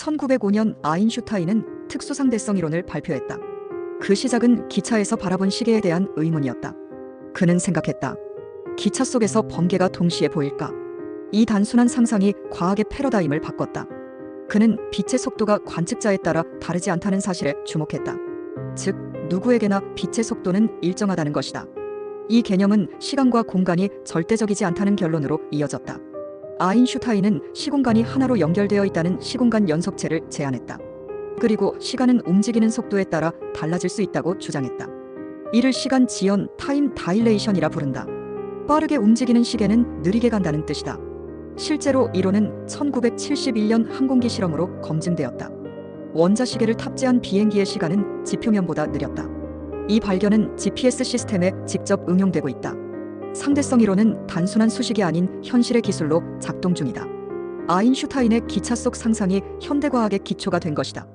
1905년 아인슈타인은 특수상대성 이론을 발표했다. 그 시작은 기차에서 바라본 시계에 대한 의문이었다. 그는 생각했다. 기차 속에서 번개가 동시에 보일까? 이 단순한 상상이 과학의 패러다임을 바꿨다. 그는 빛의 속도가 관측자에 따라 다르지 않다는 사실에 주목했다. 즉, 누구에게나 빛의 속도는 일정하다는 것이다. 이 개념은 시간과 공간이 절대적이지 않다는 결론으로 이어졌다. 아인슈타인은 시공간이 하나로 연결되어 있다는 시공간 연속체를 제안했다. 그리고 시간은 움직이는 속도에 따라 달라질 수 있다고 주장했다. 이를 시간 지연 타임 다일레이션이라 부른다. 빠르게 움직이는 시계는 느리게 간다는 뜻이다. 실제로 이론은 1971년 항공기 실험으로 검증되었다. 원자 시계를 탑재한 비행기의 시간은 지표면보다 느렸다. 이 발견은 GPS 시스템에 직접 응용되고 있다. 상대성 이론은 단순한 수식이 아닌 현실의 기술로 작동 중이다. 아인슈타인의 기차 속 상상이 현대과학의 기초가 된 것이다.